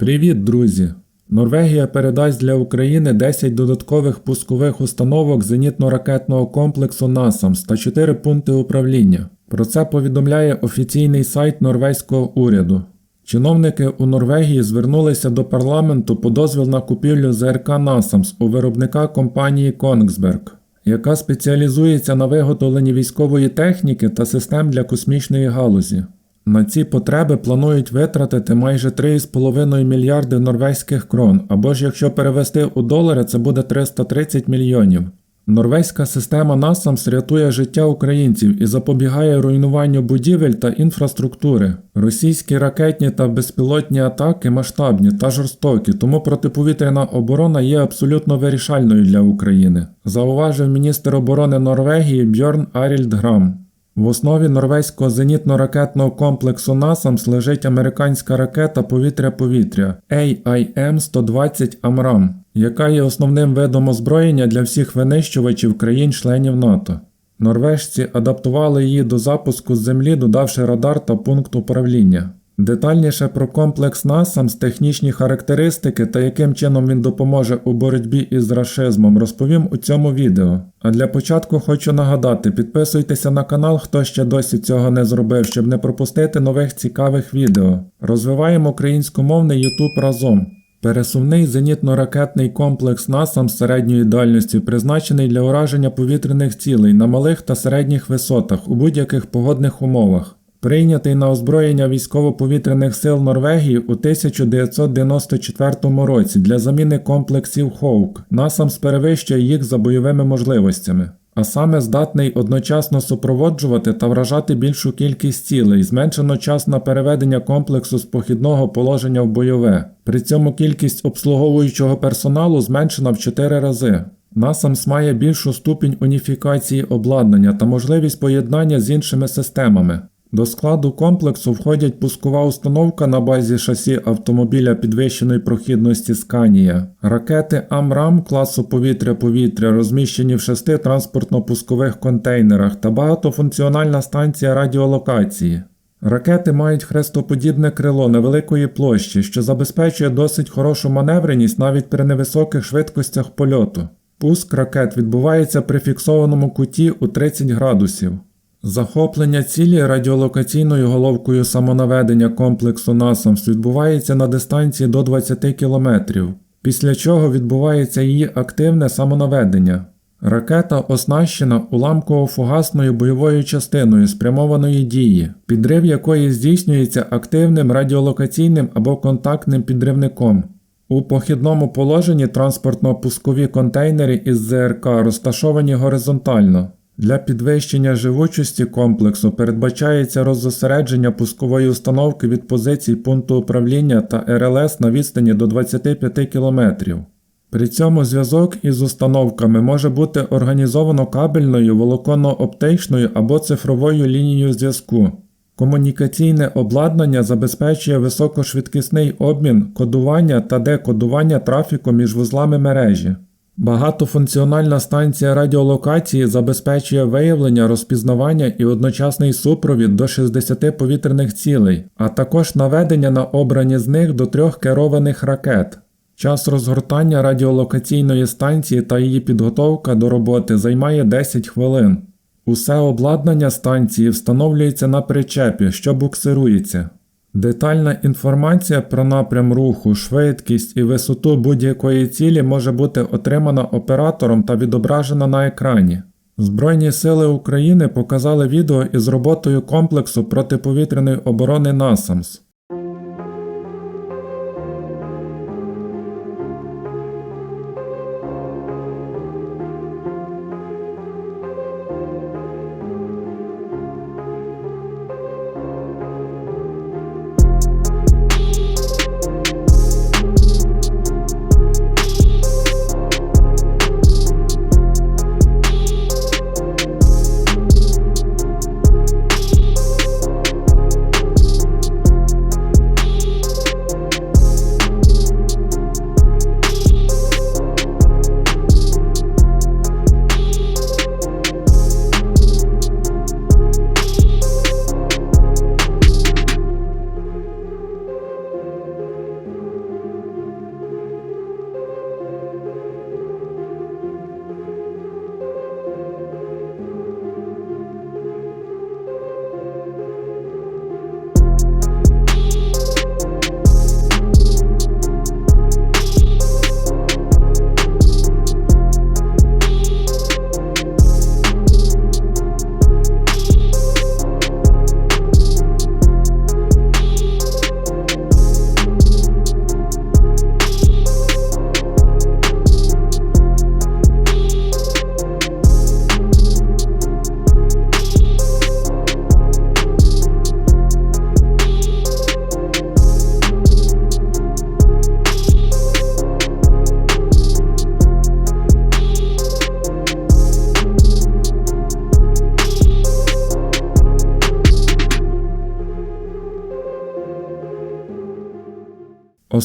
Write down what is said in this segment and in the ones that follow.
Привіт, друзі! Норвегія передасть для України 10 додаткових пускових установок зенітно-ракетного комплексу NASAMS та 4 пункти управління. Про це повідомляє офіційний сайт норвезького уряду. Чиновники у Норвегії звернулися до парламенту по дозвіл на купівлю ЗРК NASAMS у виробника компанії Kongsberg, яка спеціалізується на виготовленні військової техніки та систем для космічної галузі. На ці потреби планують витратити майже 3,5 мільярди норвезьких крон, або ж якщо перевести у долари, це буде 330 мільйонів. Норвезька система NASAMS рятує життя українців і запобігає руйнуванню будівель та інфраструктури. Російські ракетні та безпілотні атаки масштабні та жорстокі, тому протиповітряна оборона є абсолютно вирішальною для України, зауважив міністр оборони Норвегії Бьорн Арільд Грам. В основі норвезького зенітно-ракетного комплексу NASAMS лежить американська ракета повітря-повітря AIM-120 Амрам, яка є основним видом озброєння для всіх винищувачів країн-членів НАТО. Норвежці адаптували її до запуску з землі, додавши радар та пункт управління. Детальніше про комплекс NASAMS, технічні характеристики та яким чином він допоможе у боротьбі із рашизмом, розповім у цьому відео. А для початку хочу нагадати, підписуйтеся на канал, хто ще досі цього не зробив, щоб не пропустити нових цікавих відео. Розвиваємо українськомовний YouTube разом. Пересувний зенітно-ракетний комплекс NASAMS середньої дальності призначений для ураження повітряних цілей на малих та середніх висотах у будь-яких погодних умовах. Прийнятий на озброєння військово-повітряних сил Норвегії у 1994 році для заміни комплексів Хоук, NASAMS перевищує їх за бойовими можливостями, а саме здатний одночасно супроводжувати та вражати більшу кількість цілей, зменшено час на переведення комплексу з похідного положення в бойове. При цьому кількість обслуговуючого персоналу зменшена в 4 рази. NASAMS має більшу ступінь уніфікації обладнання та можливість поєднання з іншими системами. До складу комплексу входять пускова установка на базі шасі автомобіля підвищеної прохідності Scania, ракети Амрам класу повітря-повітря, розміщені в шести транспортно-пускових контейнерах та багатофункціональна станція радіолокації. Ракети мають хрестоподібне крило невеликої площі, що забезпечує досить хорошу маневреність навіть при невисоких швидкостях польоту. Пуск ракет відбувається при фіксованому куті у 30 градусів. Захоплення цілі радіолокаційною головкою самонаведення комплексу NASAMS відбувається на дистанції до 20 км, після чого відбувається її активне самонаведення. Ракета оснащена уламково-фугасною бойовою частиною спрямованої дії, підрив якої здійснюється активним радіолокаційним або контактним підривником. У похідному положенні транспортно-пускові контейнери із ЗРК розташовані горизонтально. Для підвищення живучості комплексу передбачається роззосередження пускової установки від позицій пункту управління та РЛС на відстані до 25 км. При цьому зв'язок із установками може бути організовано кабельною, волоконно-оптичною або цифровою лінією зв'язку. Комунікаційне обладнання забезпечує високошвидкісний обмін, кодування та декодування трафіку між вузлами мережі. Багатофункціональна станція радіолокації забезпечує виявлення, розпізнавання і одночасний супровід до 60 повітряних цілей, а також наведення на обрані з них до трьох керованих ракет. Час розгортання радіолокаційної станції та її підготовка до роботи займає 10 хвилин. Усе обладнання станції встановлюється на причепі, що буксирується. Детальна інформація про напрям руху, швидкість і висоту будь-якої цілі може бути отримана оператором та відображена на екрані. Збройні сили України показали відео із роботою комплексу протиповітряної оборони NASAMS.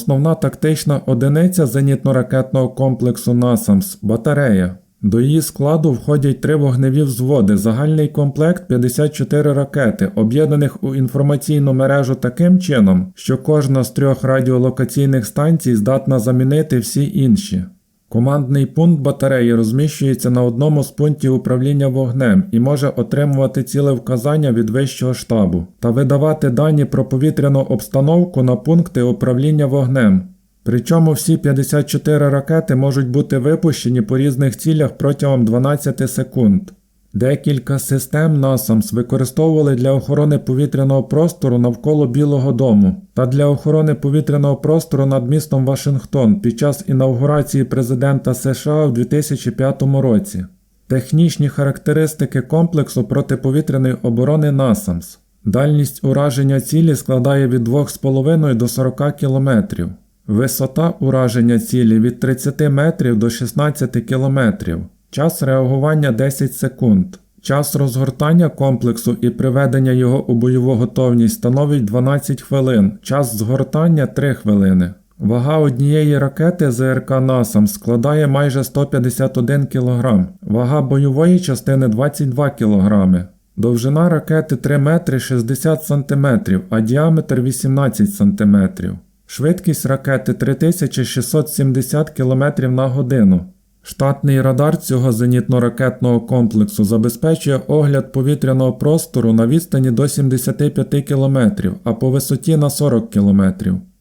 Основна тактична одиниця зенітно-ракетного комплексу «Насамс» – батарея. До її складу входять три вогневі взводи, загальний комплект 54 ракети, об'єднаних у інформаційну мережу таким чином, що кожна з трьох радіолокаційних станцій здатна замінити всі інші. Командний пункт батареї розміщується на одному з пунктів управління вогнем і може отримувати ціле вказання від вищого штабу та видавати дані про повітряну обстановку на пункти управління вогнем. Причому всі 54 ракети можуть бути випущені по різних цілях протягом 12 секунд. Декілька систем NASAMS використовували для охорони повітряного простору навколо Білого Дому та для охорони повітряного простору над містом Вашингтон під час інаугурації президента США в 2005 році. Технічні характеристики комплексу протиповітряної оборони NASAMS. Дальність ураження цілі складає від 2,5 до 40 км. Висота ураження цілі від 30 метрів до 16 кілометрів. Час реагування 10 секунд. Час розгортання комплексу і приведення його у бойову готовність становить 12 хвилин. Час згортання 3 хвилини. Вага однієї ракети ЗРК «Насам» складає майже 151 кг. Вага бойової частини 22 кг. Довжина ракети 3 метри 60 см, а діаметр 18 см. Швидкість ракети 3670 км на годину. Штатний радар цього зенітно-ракетного комплексу забезпечує огляд повітряного простору на відстані до 75 км, а по висоті на 40 км.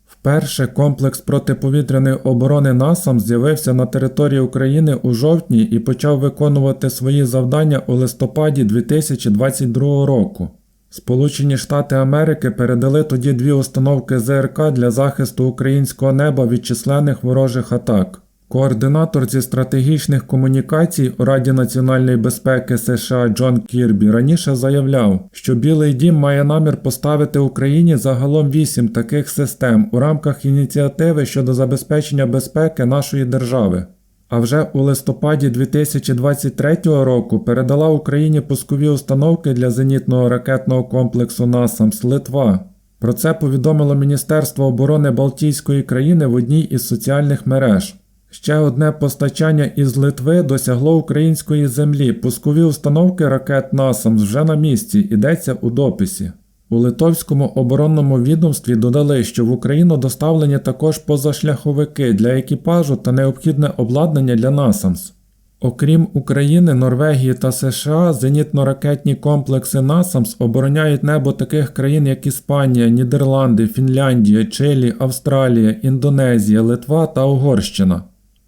Вперше комплекс протиповітряної оборони НАСАМ з'явився на території України у жовтні і почав виконувати свої завдання у листопаді 2022 року. Сполучені Штати Америки передали тоді дві установки ЗРК для захисту українського неба від численних ворожих атак. Координатор зі стратегічних комунікацій у Раді національної безпеки США Джон Кірбі раніше заявляв, що Білий Дім має намір поставити Україні загалом вісім таких систем у рамках ініціативи щодо забезпечення безпеки нашої держави. А вже у листопаді 2023 року передала Україні пускові установки для зенітного ракетного комплексу «Насамс» Литва. Про це повідомило Міністерство оборони Балтійської країни в одній із соціальних мереж. Ще одне постачання із Литви досягло української землі. Пускові установки ракет «Насамс» вже на місці, йдеться у дописі. У Литовському оборонному відомстві додали, що в Україну доставлені також позашляховики для екіпажу та необхідне обладнання для «Насамс». Окрім України, Норвегії та США, зенітно-ракетні комплекси «Насамс» обороняють небо таких країн, як Іспанія, Нідерланди, Фінляндія, Чилі, Австралія, Індонезія, Литва та Угорщина.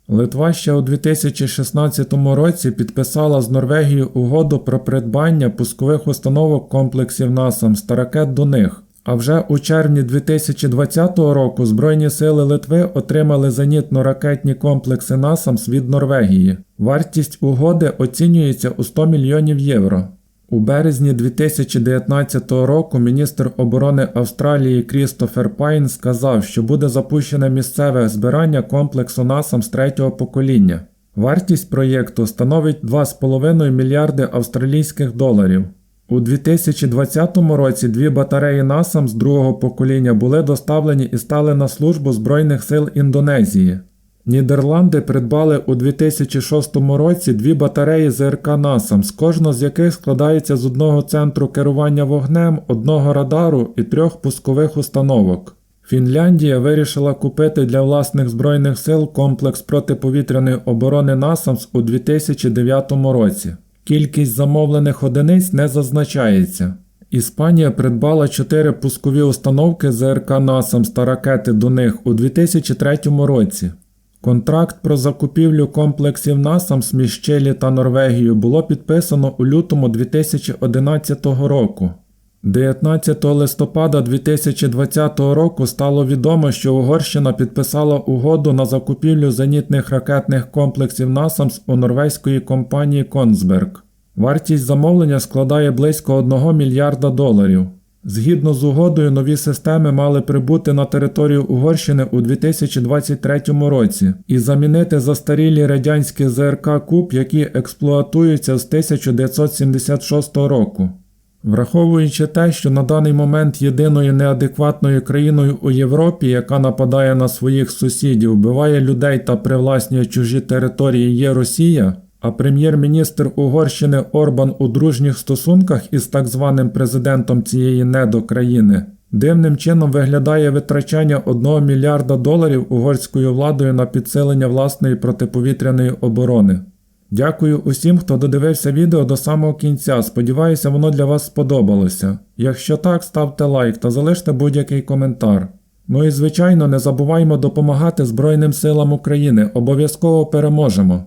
Литва ще у 2016 році підписала з Норвегією угоду про придбання пускових установок комплексів «Насамс» та ракет до них. А вже у червні 2020 року Збройні сили Литви отримали зенітно-ракетні комплекси «Насамс» від Норвегії. Вартість угоди оцінюється у 100 мільйонів євро. У березні 2019 року міністр оборони Австралії Крістофер Пайн сказав, що буде запущене місцеве збирання комплексу НАСАМ з третього покоління. Вартість проєкту становить 2,5 мільярди австралійських доларів. У 2020 році дві батареї НАСАМ з другого покоління були доставлені і стали на службу Збройних сил Індонезії. Нідерланди придбали у 2006 році дві батареї ЗРК «Насамс», кожна з яких складається з одного центру керування вогнем, одного радару і трьох пускових установок. Фінляндія вирішила купити для власних збройних сил комплекс протиповітряної оборони «Насамс» у 2009 році. Кількість замовлених одиниць не зазначається. Іспанія придбала 4 пускові установки ЗРК «Насамс» та ракети до них у 2003 році. Контракт про закупівлю комплексів «Насамс» між Чилі та Норвегією було підписано у лютому 2011 року. 19 листопада 2020 року стало відомо, що Угорщина підписала угоду на закупівлю зенітних ракетних комплексів «Насамс» у норвезької компанії Консберг. Вартість замовлення складає близько 1 мільярда доларів. Згідно з угодою, нові системи мали прибути на територію Угорщини у 2023 році і замінити застарілі радянські ЗРК Куб, які експлуатуються з 1976 року. Враховуючи те, що на даний момент єдиною неадекватною країною у Європі, яка нападає на своїх сусідів, вбиває людей та привласнює чужі території, є Росія, а прем'єр-міністр Угорщини Орбан у дружніх стосунках із так званим президентом цієї недокраїни, дивним чином виглядає витрачання 1 мільярда доларів угорською владою на підсилення власної протиповітряної оборони. Дякую усім, хто додивився відео до самого кінця. Сподіваюся, воно для вас сподобалося. Якщо так, ставте лайк та залиште будь-який коментар. Ну і звичайно, не забуваймо допомагати Збройним силам України. Обов'язково переможемо.